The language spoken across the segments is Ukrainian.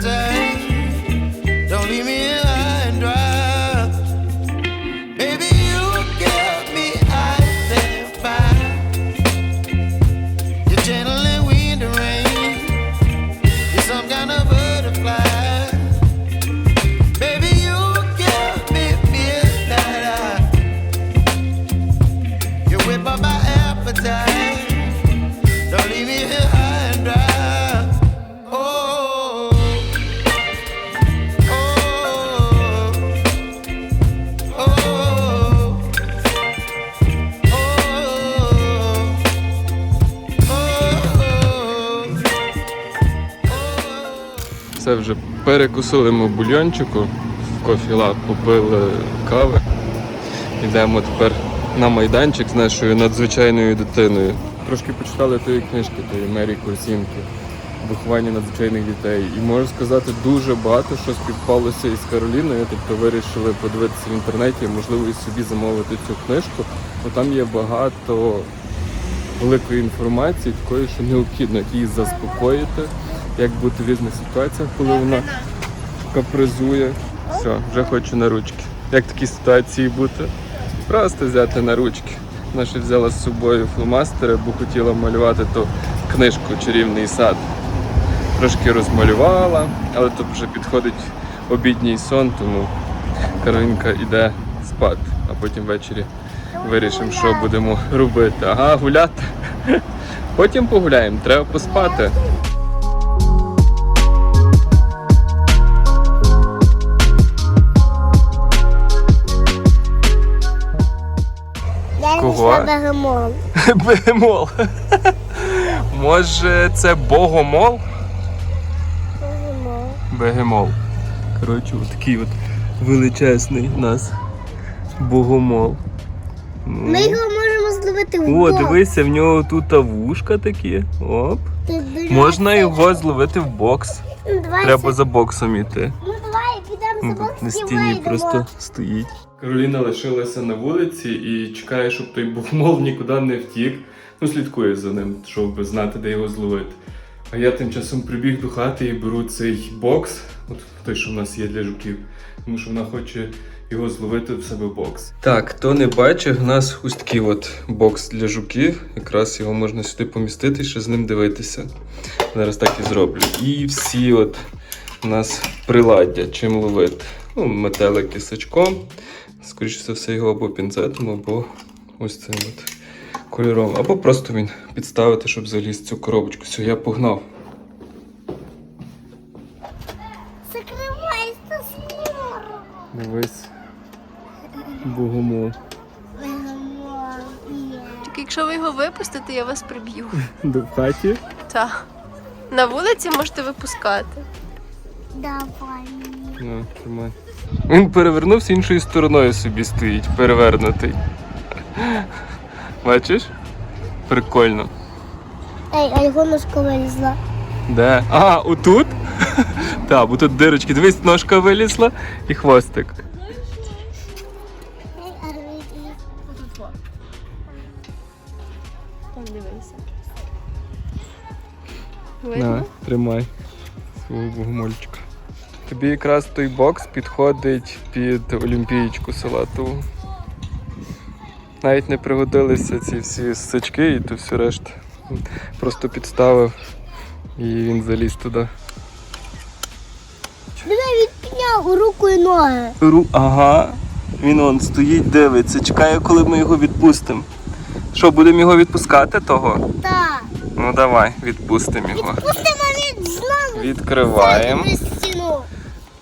day Це вже перекусили ми бульйончику, в кофі-лаб попили кави. Йдемо тепер на майданчик з нашою надзвичайною дитиною. Трошки почитали тої книжки, тої Мері Курсінки, виховання надзвичайних дітей. І можу сказати, дуже багато що співпалося із Кароліною. Тобто вирішили подивитися в інтернеті, можливо, і собі замовити цю книжку. Бо там є багато великої інформації, такої, що необхідно її заспокоїти, як бути в різних ситуаціях, коли вона капризує. Все, вже хочу на ручки. Як в такій ситуації бути? Просто взяти на ручки. Вона ще взяла з собою фломастери, бо хотіла малювати ту книжку Чарівний сад. Трошки розмалювала, але тут вже підходить обідній сон, тому Каролінка йде спати, а потім ввечері вирішимо, що будемо робити. Ага, гуляти. Потім погуляємо, треба поспати. Кого? знайшла бегемол. Бегемол. Може, це богомол? Бегемол. Бегемол. Коротше, такий от величезний у нас богомол. Ну. Ми його можемо зловити в бок. О, дивися, в нього тут вушка такі. Оп. Можна його зловити в бокс. Ну, давай Треба за боксом іти. Ну давай підемо за бокс На і стіні вийдемо. просто стоїть. Кароліна лишилася на вулиці і чекає, щоб той бухмол нікуди не втік. Ну, слідкує за ним, щоб знати, де його зловити. А я тим часом прибіг до хати і беру цей бокс, от той, що в нас є для жуків, тому що вона хоче його зловити в себе бокс. Так, хто не бачив, у нас ось такий от бокс для жуків. Якраз його можна сюди помістити ще з ним дивитися. Зараз так і зроблю. І всі от у нас приладдя, чим ловити. Ну, метелики сачком. Скоріше за все, його або пінцетом, або ось цим от кольором. Або просто він підставити, щоб заліз цю коробочку. Все, я погнав. Закривайся скоро. Дивись. Богомол. Так якщо ви його випустите, я вас приб'ю. До в хаті. Так. На вулиці можете випускати. Давай. Ну, тримай. Він перевернувся іншою стороною собі стоїть, перевернутий. Бачиш? Прикольно. Ей, а його ножка вилізла. Де? А, отут? Так, бо тут дирочки. Дивись, ножка вилізла і хвостик. Дивися. На, тримай свого богомольчика. Тобі якраз той бокс підходить під олімпієчку салатову. Навіть не пригодилися ці всі сачки і то все решта. Просто підставив і він заліз туди. Диви, він підняв руку і ноги. Ру... Ага. Він он стоїть, дивиться, чекає, коли ми його відпустимо. Що, будемо його відпускати того? Так. Ну давай, відпустимо його. Пустимо він знову. Відкриваємо.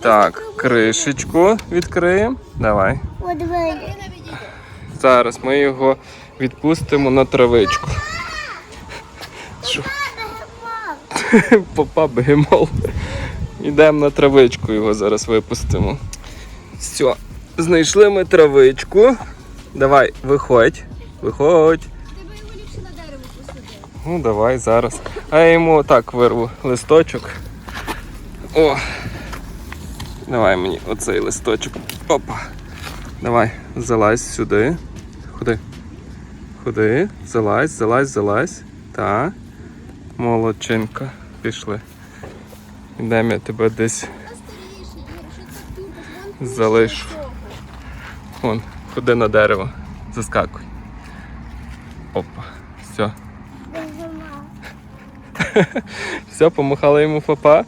Так, кришечку відкриємо. Давай. Зараз ми його відпустимо на травичку. Попа бегемол. Йдемо на травичку, його зараз випустимо. Все, знайшли ми травичку. Давай, виходь. Виходь. Ну, давай зараз. А я йому так вирву листочок. О! Давай мені оцей листочок. Опа. Давай, залазь сюди. Ходи. Ходи. Залазь, залазь, залазь. Так. Молодчинка. Пішли. Йдемо я тебе десь залишу. Вон, ходи на дерево. Заскакуй. Опа. Все. Все, помахала йому папа.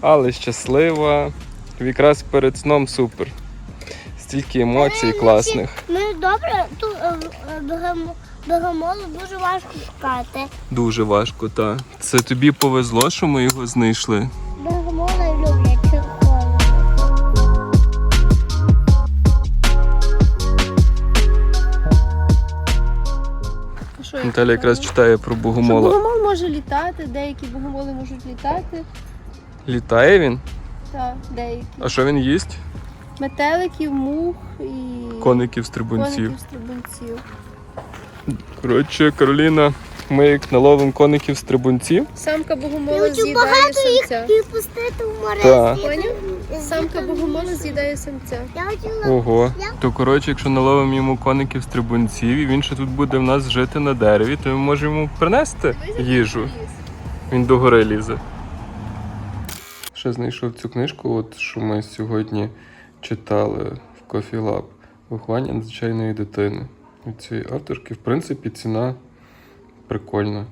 Але щаслива. Якраз перед сном супер. Стільки емоцій класних. Ну добре, тут е, е, бегемолу дуже важко шукати. Дуже важко, так. Це тобі повезло, що ми його знайшли. Бегемоли люблять червоне. А Наталя якраз читає про Що богомол може літати, деякі богомоли можуть літати. Літає він? Так, деякі. А що він їсть? Метеликів, мух і Коників стрибунців. коників, стрибунців. Коротше, Кароліна, ми як наловимо коників стрибунців. Самка Я богомола хочу з'їдає багато їх самця. і пустити в море. Так. звідти. Поняв? Самка богомола з'їдає самця. Я хотіла Ого. То коротше, якщо наловимо йому коників стрибунців, і він ще тут буде в нас жити на дереві, то ми можемо йому принести їжу. Він до гори лізе. Ще знайшов цю книжку, от що ми сьогодні читали в Coffee Lab. Виховання надзвичайної дитини. У цієї авторки, в принципі, ціна прикольна.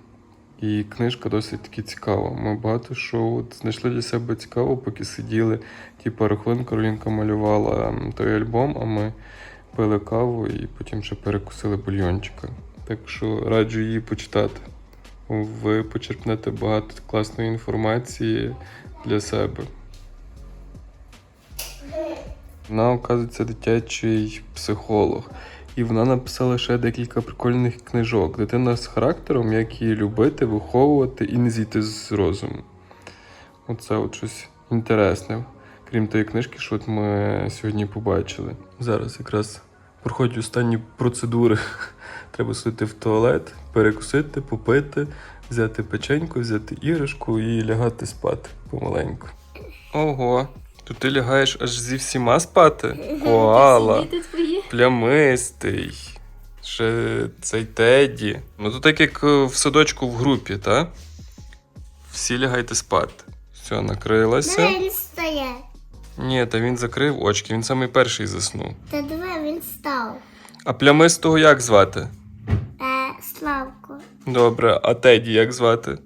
І книжка досить таки цікава. Ми багато що от знайшли для себе цікаво, поки сиділи. Типу, Рахлин Каролінка малювала той альбом, а ми пили каву і потім ще перекусили бульйончика. Так що раджу її почитати. Ви почерпнете багато класної інформації для себе. Вона, оказується, дитячий психолог. І вона написала ще декілька прикольних книжок. Дитина з характером, як її любити, виховувати і не зійти з розуму. Оце от щось інтересне. Крім тої книжки, що от ми сьогодні побачили. Зараз якраз проходять останні процедури. Треба сходити в туалет, перекусити, попити, взяти печеньку, взяти іграшку і лягати спати помаленьку. Ого, то ти лягаєш аж зі всіма спати? Коала, плямистий. Ще цей Теді. Ну то так як е, в садочку в групі, так? Всі лягайте спати. Все, накрилася. Стає. Ні, та він закрив очки, він самий перший заснув. Та диви, він став. А плямистого як звати? Добре, а Теді як звати? Е,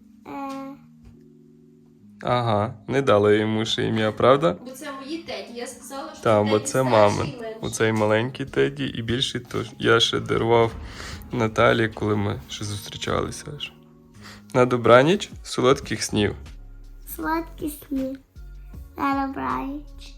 Ага, не дали йому ще ім'я, правда? Бо це мої теді. Я сказала, що Так, бо теді це старший мамин. і менший. Оцей маленький Теді і більший то я ще дарував Наталі, коли ми ще зустрічалися аж. На добраніч, солодких снів. Сладкі сни. На добраніч.